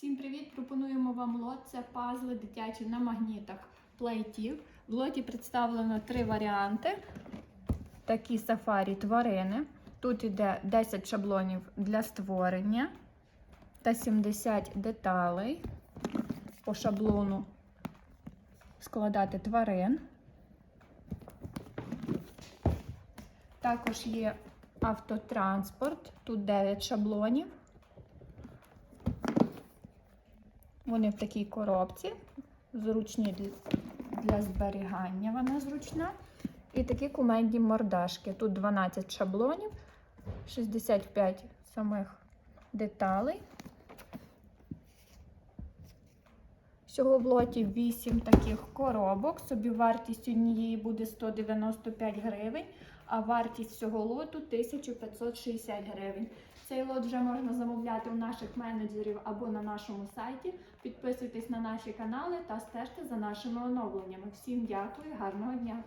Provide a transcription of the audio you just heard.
Всім привіт! Пропонуємо вам лот. Це пазли дитячі на магнітах плейтів. В лоті представлено три варіанти. Такі сафарі тварини. Тут йде 10 шаблонів для створення та 70 деталей по шаблону складати тварин. Також є автотранспорт, тут 9 шаблонів. Вони в такій коробці, зручні для, зберігання, вона зручна. І такі кумедні мордашки. Тут 12 шаблонів, 65 самих деталей. Всього в лоті 8 таких коробок. Собівартість однієї буде 195 гривень, а вартість всього лоту 1560 гривень. Цей лот вже можна замовляти у наших менеджерів або на нашому сайті. Підписуйтесь на наші канали та стежте за нашими оновленнями. Всім дякую, гарного дня!